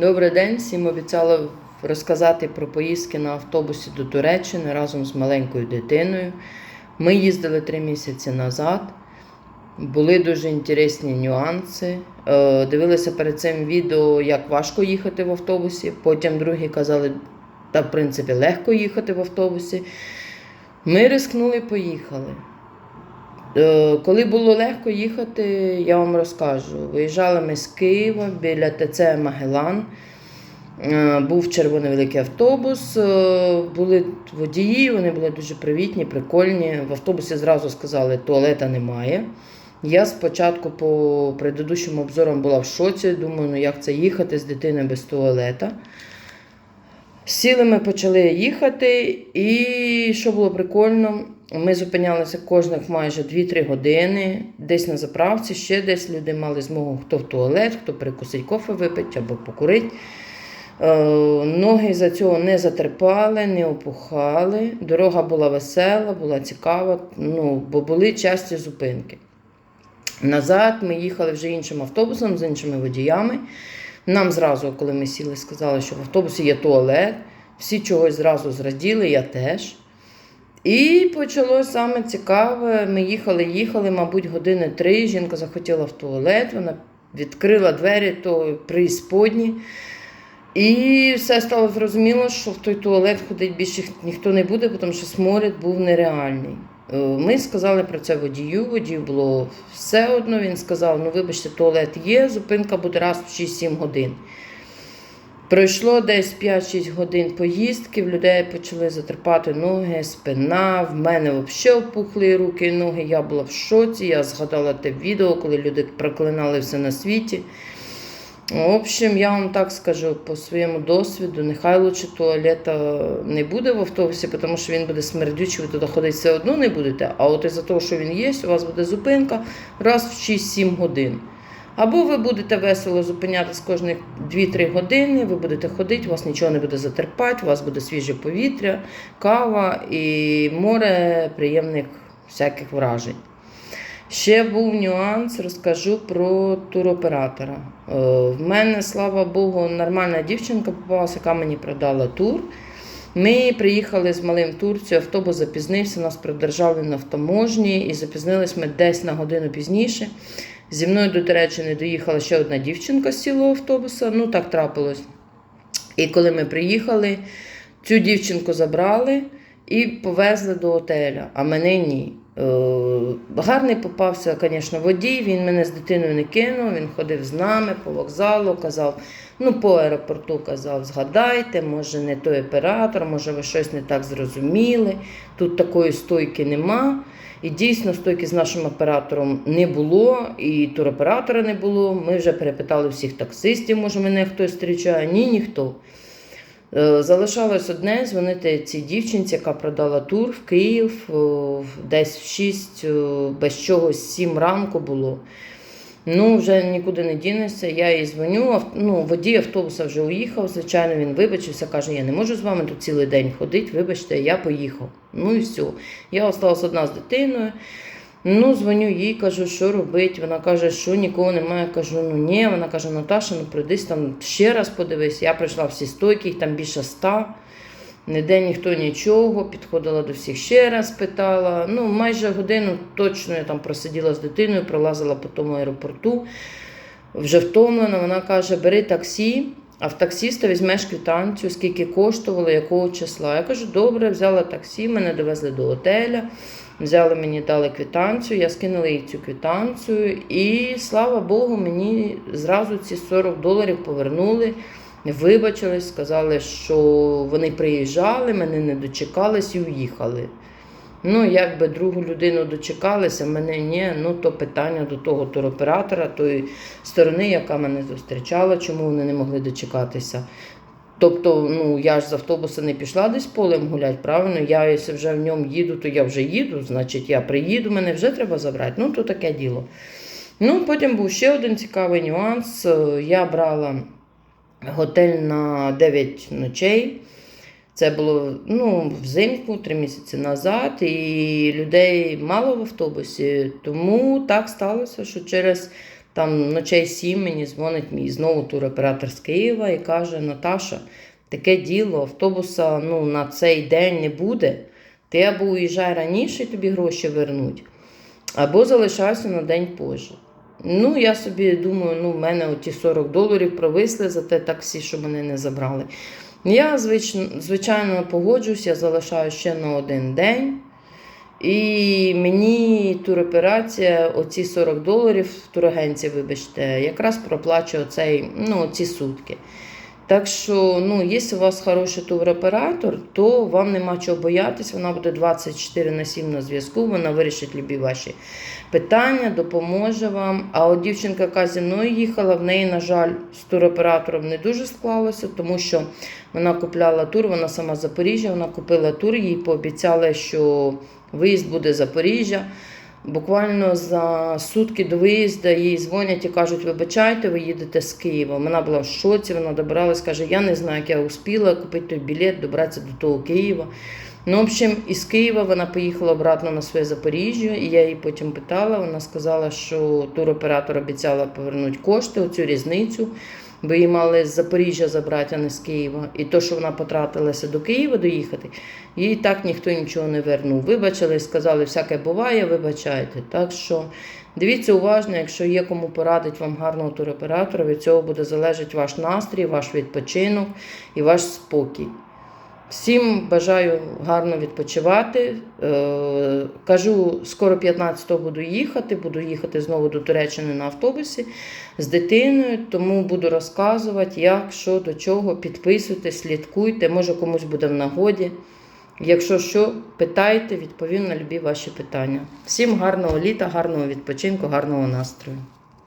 Добрий день. Всім обіцяла розказати про поїздки на автобусі до Туреччини разом з маленькою дитиною. Ми їздили три місяці назад. Були дуже інтересні нюанси. Е, Дивилися перед цим відео, як важко їхати в автобусі. Потім другі казали, та в принципі легко їхати в автобусі. Ми рискнули, поїхали. Е, Коли було легко їхати, я вам розкажу. Виїжджали ми з Києва біля ТЦ Магелан. Е, Був червоний великий автобус, е, були водії, вони були дуже привітні, прикольні. В автобусі зразу сказали, туалета немає. Я спочатку по предыдущим обзорам була в шоці, думаю, ну як це їхати з дитиною без туалета. Сіли ми почали їхати, і що було прикольно, ми зупинялися кожних майже 2-3 години, десь на заправці, ще десь люди мали змогу хто в туалет, хто перекусить кофе випити або покурити. Е, Ноги за цього не затерпали, не опухали. Дорога була весела, була цікава, ну, бо були часті зупинки. Назад ми їхали вже іншим автобусом з іншими водіями. Нам зразу, коли ми сіли, сказали, що в автобусі є туалет. Всі чогось зразу зраділи, я теж. І почалось саме цікаве. Ми їхали, їхали, мабуть, години три. Жінка захотіла в туалет, вона відкрила двері то присподні. І все стало зрозуміло, що в той туалет ходить більше ніхто не буде, тому що сморід був нереальний. Е, Ми сказали про це водію. Водію було все одно. Він сказав: ну, вибачте, туалет є, зупинка буде раз в 6-7 годин. Пройшло десь 5-6 годин поїздки, в людей почали затерпати ноги, спина. В мене взагалі опухли руки і ноги. Я була в шоці. Я згадала те відео, коли люди проклинали все на світі. В общем, я вам так скажу по своєму досвіду, нехай лучше туалета не буде в автобусі, тому що він буде смердючий, ви туди ходити все одно не будете. А от із-за того, що він є, у вас буде зупинка раз в 6-7 годин. Або ви будете весело зупинятись кожні 2-3 години, ви будете ходити, у вас нічого не буде затерпати, у вас буде свіже повітря, кава і море приємних всяких вражень. Ще був нюанс, розкажу про туроператора. Е, В мене, слава Богу, нормальна дівчинка попалася, яка мені продала тур. Ми приїхали з малим в Турцію, автобус запізнився, нас придержали на автоможні і запізнились ми десь на годину пізніше. Зі мною до Туреччини доїхала ще одна дівчинка з цілого автобуса, ну так трапилось. І коли ми приїхали, цю дівчинку забрали і повезли до отеля, а мене ні. Е, Гарний попався, звісно, водій. Він мене з дитиною не кинув. Він ходив з нами по вокзалу, казав, ну по аеропорту казав, згадайте, може не той оператор, може ви щось не так зрозуміли. Тут такої стойки нема. І дійсно стойки з нашим оператором не було, і туроператора не було. Ми вже перепитали всіх таксистів, може мене хтось зустрічає. Ні, ніхто. Е, Залишалось одне дзвонити цій дівчинці, яка продала тур в Київ десь в 6, без чогось 7 ранку було. Ну, вже нікуди не дінешся. Я їй дзвоню. Ну, водій автобуса вже уїхав. Звичайно, він вибачився, каже: я не можу з вами тут цілий день ходити, вибачте, я поїхав. Ну і все. Я осталась одна з дитиною. Ну, дзвоню їй, кажу, що робити. Вона каже, що нікого немає. Кажу, ну ні. Вона каже, Наташа, ну прийдись там ще раз подивись. Я прийшла всі стойки, їх там більше ста. Ніде ніхто нічого, підходила до всіх ще раз, питала. Ну, майже годину точно я там просиділа з дитиною, пролазила по тому аеропорту. Вже втомлена, вона каже, бери таксі, а в таксіста візьмеш квитанцію, скільки коштувало, якого числа. Я кажу, добре, взяла таксі, мене довезли до отеля. Взяли мені, дали квитанцію, я скинула їй цю квитанцію, і слава Богу, мені зразу ці 40 доларів повернули, вибачились, сказали, що вони приїжджали, мене не дочекались і уїхали. Ну, якби другу людину дочекалися, мене ні, ну то питання до того туроператора, тої сторони, яка мене зустрічала, чому вони не могли дочекатися. Тобто, ну я ж з автобуса не пішла десь полем гуляти, правильно? Я, якщо вже в ньому їду, то я вже їду, значить я приїду, мене вже треба забрати. Ну, то таке діло. Ну, потім був ще один цікавий нюанс. Я брала готель на 9 ночей. Це було ну, взимку, три місяці назад, і людей мало в автобусі. Тому так сталося, що через там ночей сім мені дзвонить мій знову туроператор з Києва і каже: Наташа, таке діло, автобуса ну, на цей день не буде. Ти або уїжджай раніше і тобі гроші вернуть, або залишайся на день позже. Ну, я собі думаю, ну, в мене оті 40 доларів провисли за те таксі, що мене не забрали. Я, звичайно, погоджуюсь, я залишаю ще на один день. І мені туроперація, оці 40 доларів турагенції, вибачте, якраз проплачує оцей, ну, ці сутки. Так що, ну, якщо у вас хороший туроператор, то вам нема чого боятися. Вона буде 24 на 7 на зв'язку, вона вирішить любі ваші питання, допоможе вам. А от дівчинка, яка зі мною їхала, в неї, на жаль, з туроператором не дуже склалося, тому що вона купляла тур, вона сама з Запоріжжя, вона купила тур, їй пообіцяли, що виїзд буде з Запоріжжя. Буквально за сутки до виїзду їй дзвонять і кажуть, вибачайте, ви їдете з Києва. Вона була в шоці, вона добралась, каже, я не знаю, як я успіла купити той білет, добратися до того Києва. Ну, в общем, із Києва вона поїхала обратно на своє Запоріжжя, і я її потім питала. Вона сказала, що туроператор обіцяла повернути кошти, оцю різницю, бо її мали з Запоріжжя забрати, а не з Києва. І то, що вона потратилася до Києва доїхати, їй так ніхто нічого не вернув. Вибачили, сказали, всяке буває, вибачайте. Так що дивіться уважно, якщо є кому порадить вам гарного туроператора, від цього буде залежати ваш настрій, ваш відпочинок і ваш спокій. Всім бажаю гарно відпочивати. Е, кажу, скоро 15-го буду їхати. Буду їхати знову до Туреччини на автобусі з дитиною, тому буду розказувати, як, що, до чого. Підписуйтесь, слідкуйте, може комусь буде в нагоді. Якщо що, питайте, відповім на любі ваші питання. Всім гарного літа, гарного відпочинку, гарного настрою.